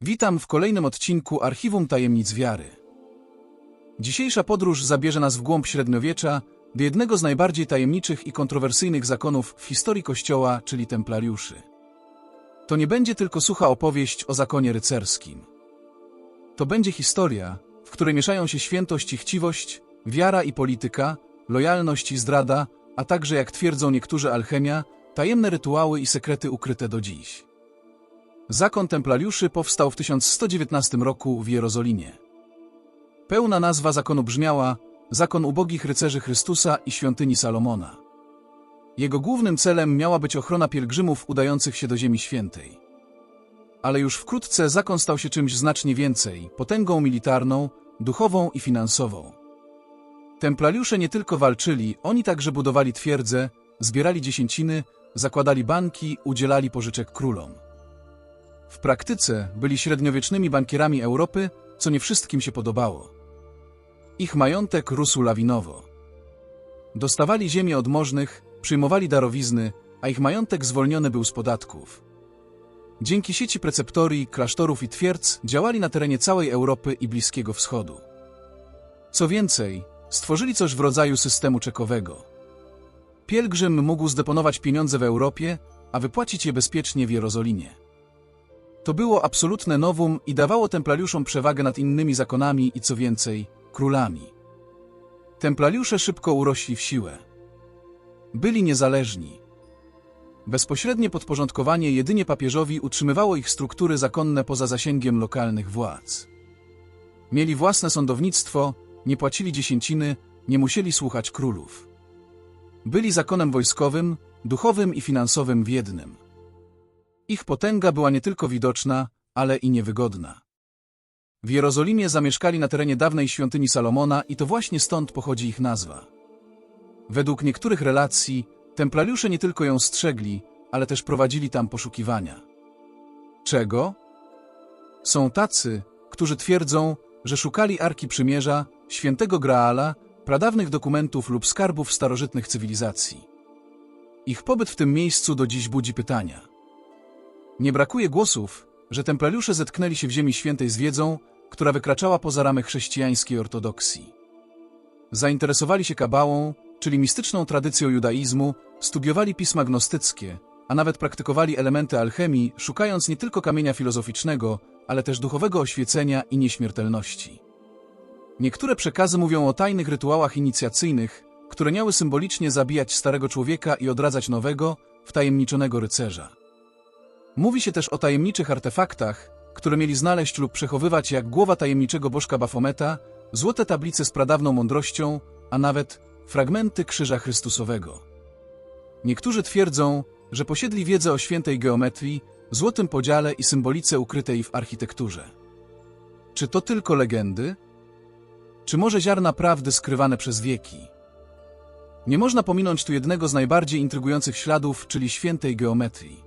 Witam w kolejnym odcinku Archiwum Tajemnic Wiary. Dzisiejsza podróż zabierze nas w głąb średniowiecza do jednego z najbardziej tajemniczych i kontrowersyjnych zakonów w historii Kościoła, czyli templariuszy. To nie będzie tylko sucha opowieść o zakonie rycerskim. To będzie historia, w której mieszają się świętość i chciwość, wiara i polityka, lojalność i zdrada, a także, jak twierdzą niektórzy alchemia, tajemne rytuały i sekrety ukryte do dziś. Zakon Templariuszy powstał w 1119 roku w Jerozolimie. Pełna nazwa zakonu brzmiała Zakon Ubogich Rycerzy Chrystusa i Świątyni Salomona. Jego głównym celem miała być ochrona pielgrzymów udających się do Ziemi Świętej. Ale już wkrótce zakon stał się czymś znacznie więcej potęgą militarną, duchową i finansową. Templariusze nie tylko walczyli, oni także budowali twierdze, zbierali dziesięciny, zakładali banki, udzielali pożyczek królom. W praktyce byli średniowiecznymi bankierami Europy, co nie wszystkim się podobało. Ich majątek rósł lawinowo. Dostawali ziemię od możnych, przyjmowali darowizny, a ich majątek zwolniony był z podatków. Dzięki sieci preceptorii, klasztorów i twierdz działali na terenie całej Europy i Bliskiego Wschodu. Co więcej, stworzyli coś w rodzaju systemu czekowego. Pielgrzym mógł zdeponować pieniądze w Europie, a wypłacić je bezpiecznie w Jerozolimie. To było absolutne nowum i dawało templariuszom przewagę nad innymi zakonami i co więcej, królami. Templariusze szybko urośli w siłę. Byli niezależni. Bezpośrednie podporządkowanie jedynie papieżowi utrzymywało ich struktury zakonne poza zasięgiem lokalnych władz. Mieli własne sądownictwo, nie płacili dziesięciny, nie musieli słuchać królów. Byli zakonem wojskowym, duchowym i finansowym w jednym. Ich potęga była nie tylko widoczna, ale i niewygodna. W Jerozolimie zamieszkali na terenie dawnej świątyni Salomona i to właśnie stąd pochodzi ich nazwa. Według niektórych relacji, templariusze nie tylko ją strzegli, ale też prowadzili tam poszukiwania. Czego? Są tacy, którzy twierdzą, że szukali Arki Przymierza, Świętego Graala, pradawnych dokumentów lub skarbów starożytnych cywilizacji. Ich pobyt w tym miejscu do dziś budzi pytania. Nie brakuje głosów, że templariusze zetknęli się w Ziemi Świętej z wiedzą, która wykraczała poza ramy chrześcijańskiej ortodoksji. Zainteresowali się kabałą, czyli mistyczną tradycją judaizmu, studiowali pisma gnostyckie, a nawet praktykowali elementy alchemii, szukając nie tylko kamienia filozoficznego, ale też duchowego oświecenia i nieśmiertelności. Niektóre przekazy mówią o tajnych rytuałach inicjacyjnych, które miały symbolicznie zabijać starego człowieka i odradzać nowego, wtajemniczonego rycerza. Mówi się też o tajemniczych artefaktach, które mieli znaleźć lub przechowywać jak głowa tajemniczego bożka Bafometa, złote tablice z pradawną mądrością, a nawet fragmenty krzyża Chrystusowego. Niektórzy twierdzą, że posiedli wiedzę o świętej geometrii, złotym podziale i symbolice ukrytej w architekturze. Czy to tylko legendy? Czy może ziarna prawdy skrywane przez wieki? Nie można pominąć tu jednego z najbardziej intrygujących śladów, czyli świętej geometrii.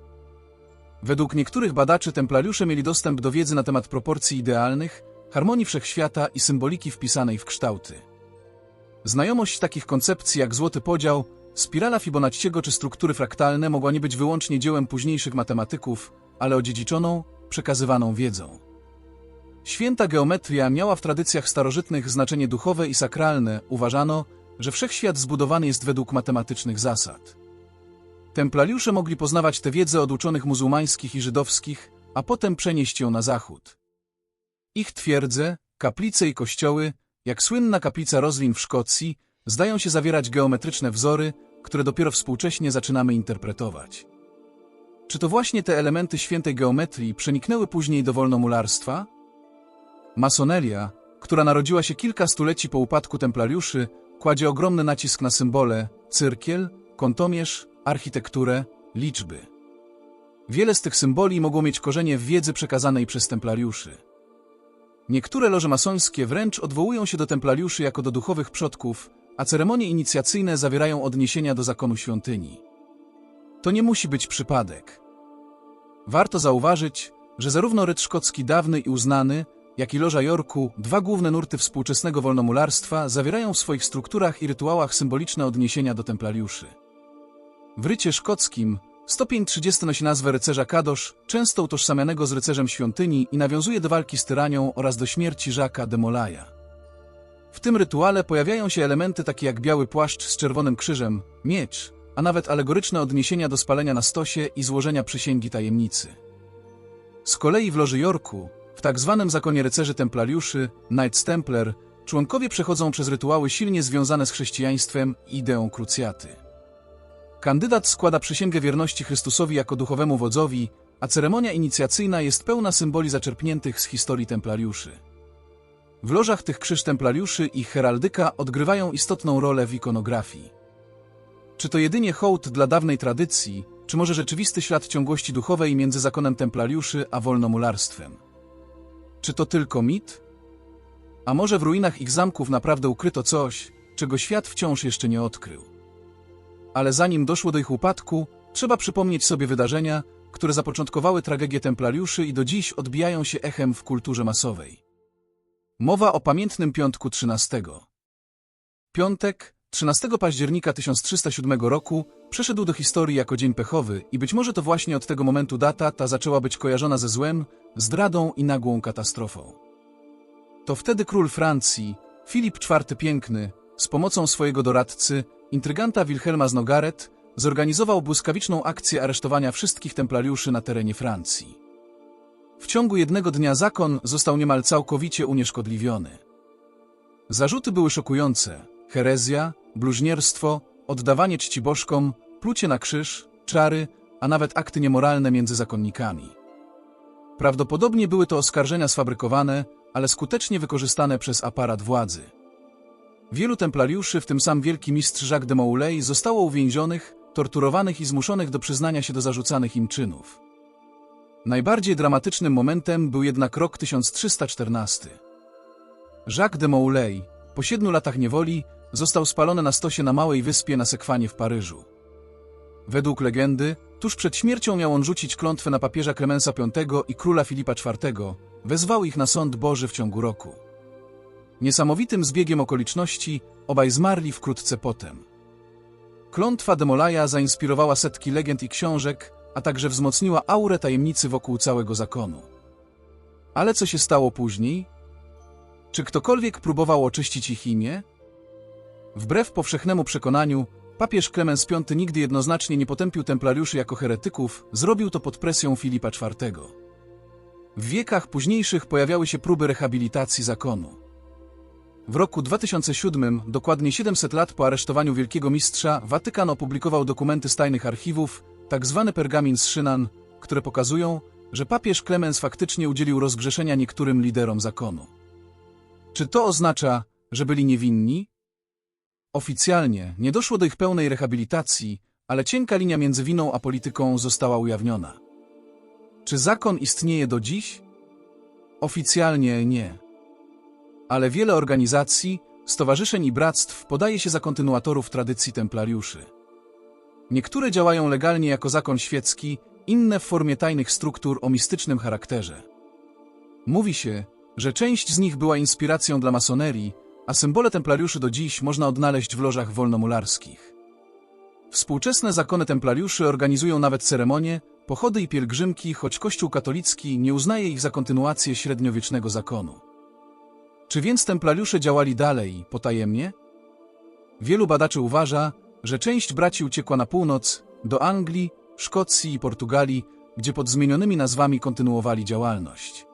Według niektórych badaczy templariusze mieli dostęp do wiedzy na temat proporcji idealnych, harmonii wszechświata i symboliki wpisanej w kształty. Znajomość takich koncepcji jak złoty podział, spirala Fibonacciego czy struktury fraktalne mogła nie być wyłącznie dziełem późniejszych matematyków, ale odziedziczoną, przekazywaną wiedzą. Święta geometria miała w tradycjach starożytnych znaczenie duchowe i sakralne, uważano, że wszechświat zbudowany jest według matematycznych zasad. Templariusze mogli poznawać tę wiedzę od uczonych muzułmańskich i żydowskich, a potem przenieść ją na zachód. Ich twierdze, kaplice i kościoły, jak słynna kaplica Roslin w Szkocji, zdają się zawierać geometryczne wzory, które dopiero współcześnie zaczynamy interpretować. Czy to właśnie te elementy świętej geometrii przeniknęły później do wolnomularstwa? Masoneria, która narodziła się kilka stuleci po upadku templariuszy, kładzie ogromny nacisk na symbole, cyrkiel, kątomierz, architekturę, liczby. Wiele z tych symboli mogło mieć korzenie w wiedzy przekazanej przez templariuszy. Niektóre loże masońskie wręcz odwołują się do templariuszy jako do duchowych przodków, a ceremonie inicjacyjne zawierają odniesienia do zakonu świątyni. To nie musi być przypadek. Warto zauważyć, że zarówno ryt szkocki dawny i uznany, jak i loża Jorku, dwa główne nurty współczesnego wolnomularstwa, zawierają w swoich strukturach i rytuałach symboliczne odniesienia do templariuszy. W rycie szkockim Stopień 30 nosi nazwę rycerza Kadosz, często utożsamianego z rycerzem świątyni i nawiązuje do walki z tyranią oraz do śmierci Żaka de Molaja. W tym rytuale pojawiają się elementy takie jak biały płaszcz z czerwonym krzyżem, miecz, a nawet alegoryczne odniesienia do spalenia na stosie i złożenia przysięgi tajemnicy. Z kolei w Loży Jorku, w tak zwanym zakonie rycerzy templariuszy, Knights Templar, członkowie przechodzą przez rytuały silnie związane z chrześcijaństwem i ideą krucjaty. Kandydat składa przysięgę wierności Chrystusowi jako duchowemu wodzowi, a ceremonia inicjacyjna jest pełna symboli zaczerpniętych z historii templariuszy. W lożach tych krzyż templariuszy i heraldyka odgrywają istotną rolę w ikonografii. Czy to jedynie hołd dla dawnej tradycji, czy może rzeczywisty ślad ciągłości duchowej między zakonem templariuszy a wolnomularstwem? Czy to tylko mit? A może w ruinach ich zamków naprawdę ukryto coś, czego świat wciąż jeszcze nie odkrył? Ale zanim doszło do ich upadku, trzeba przypomnieć sobie wydarzenia, które zapoczątkowały tragedię templariuszy i do dziś odbijają się echem w kulturze masowej. Mowa o pamiętnym piątku 13. Piątek, 13 października 1307 roku, przeszedł do historii jako dzień pechowy i być może to właśnie od tego momentu data ta zaczęła być kojarzona ze złem, zdradą i nagłą katastrofą. To wtedy król Francji, Filip IV Piękny, z pomocą swojego doradcy, intryganta Wilhelma z Nogaret, zorganizował błyskawiczną akcję aresztowania wszystkich templariuszy na terenie Francji. W ciągu jednego dnia zakon został niemal całkowicie unieszkodliwiony. Zarzuty były szokujące. Herezja, bluźnierstwo, oddawanie czci bożkom, plucie na krzyż, czary, a nawet akty niemoralne między zakonnikami. Prawdopodobnie były to oskarżenia sfabrykowane, ale skutecznie wykorzystane przez aparat władzy. Wielu templariuszy, w tym sam wielki mistrz Jacques de Molay, zostało uwięzionych, torturowanych i zmuszonych do przyznania się do zarzucanych im czynów. Najbardziej dramatycznym momentem był jednak rok 1314. Jacques de Molay, po siedmiu latach niewoli, został spalony na stosie na małej wyspie na Sekwanie w Paryżu. Według legendy, tuż przed śmiercią miał on rzucić klątwę na papieża Klemensa V i króla Filipa IV, wezwał ich na sąd Boży w ciągu roku. Niesamowitym zbiegiem okoliczności obaj zmarli wkrótce potem. Klątwa Demolaja zainspirowała setki legend i książek, a także wzmocniła aurę tajemnicy wokół całego zakonu. Ale co się stało później? Czy ktokolwiek próbował oczyścić ich imię? Wbrew powszechnemu przekonaniu, papież Klemens V nigdy jednoznacznie nie potępił templariuszy jako heretyków, zrobił to pod presją Filipa IV. W wiekach późniejszych pojawiały się próby rehabilitacji zakonu. W roku 2007, dokładnie 700 lat po aresztowaniu wielkiego mistrza, Watykan opublikował dokumenty z tajnych archiwów, tak zwany pergamin z Szynan, które pokazują, że papież Klemens faktycznie udzielił rozgrzeszenia niektórym liderom zakonu. Czy to oznacza, że byli niewinni? Oficjalnie nie doszło do ich pełnej rehabilitacji, ale cienka linia między winą a polityką została ujawniona. Czy zakon istnieje do dziś? Oficjalnie nie. Ale wiele organizacji, stowarzyszeń i bractw podaje się za kontynuatorów tradycji templariuszy. Niektóre działają legalnie jako zakon świecki, inne w formie tajnych struktur o mistycznym charakterze. Mówi się, że część z nich była inspiracją dla masonerii, a symbole templariuszy do dziś można odnaleźć w lożach wolnomularskich. Współczesne zakony templariuszy organizują nawet ceremonie, pochody i pielgrzymki, choć Kościół katolicki nie uznaje ich za kontynuację średniowiecznego zakonu. Czy więc templariusze działali dalej, potajemnie? Wielu badaczy uważa, że część braci uciekła na północ, do Anglii, Szkocji i Portugalii, gdzie pod zmienionymi nazwami kontynuowali działalność.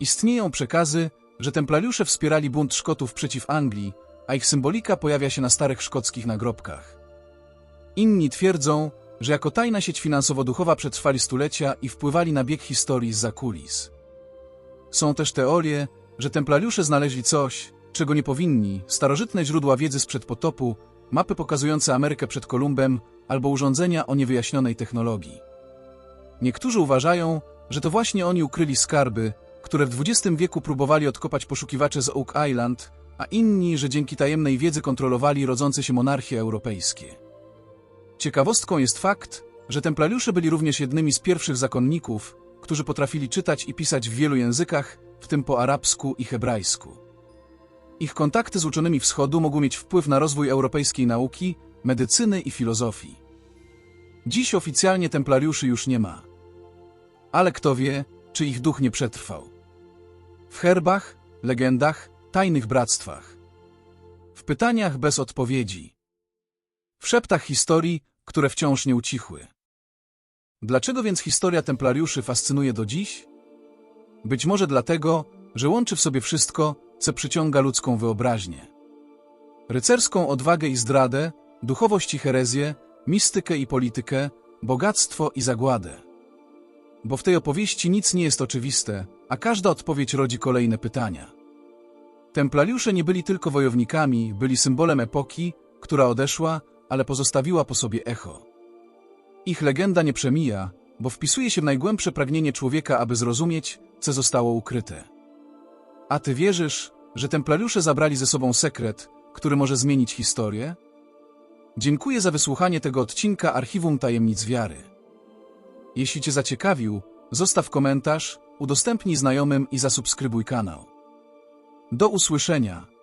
Istnieją przekazy, że templariusze wspierali bunt Szkotów przeciw Anglii, a ich symbolika pojawia się na starych szkockich nagrobkach. Inni twierdzą, że jako tajna sieć finansowo-duchowa przetrwali stulecia i wpływali na bieg historii z kulis. Są też teorie, że templariusze znaleźli coś, czego nie powinni, starożytne źródła wiedzy sprzed potopu, mapy pokazujące Amerykę przed Kolumbem albo urządzenia o niewyjaśnionej technologii. Niektórzy uważają, że to właśnie oni ukryli skarby, które w XX wieku próbowali odkopać poszukiwacze z Oak Island, a inni, że dzięki tajemnej wiedzy kontrolowali rodzące się monarchie europejskie. Ciekawostką jest fakt, że templariusze byli również jednymi z pierwszych zakonników, którzy potrafili czytać i pisać w wielu językach, w tym po arabsku i hebrajsku. Ich kontakty z uczonymi wschodu mogły mieć wpływ na rozwój europejskiej nauki, medycyny i filozofii. Dziś oficjalnie templariuszy już nie ma. Ale kto wie, czy ich duch nie przetrwał. W herbach, legendach, tajnych bractwach. W pytaniach bez odpowiedzi. W szeptach historii, które wciąż nie ucichły. Dlaczego więc historia templariuszy fascynuje do dziś? Być może dlatego, że łączy w sobie wszystko, co przyciąga ludzką wyobraźnię. Rycerską odwagę i zdradę, duchowość i herezję, mistykę i politykę, bogactwo i zagładę. Bo w tej opowieści nic nie jest oczywiste, a każda odpowiedź rodzi kolejne pytania. Templariusze nie byli tylko wojownikami, byli symbolem epoki, która odeszła, ale pozostawiła po sobie echo. Ich legenda nie przemija, bo wpisuje się w najgłębsze pragnienie człowieka, aby zrozumieć, co zostało ukryte. A ty wierzysz, że templariusze zabrali ze sobą sekret, który może zmienić historię? Dziękuję za wysłuchanie tego odcinka Archiwum Tajemnic Wiary. Jeśli Cię zaciekawił, zostaw komentarz, udostępnij znajomym i zasubskrybuj kanał. Do usłyszenia!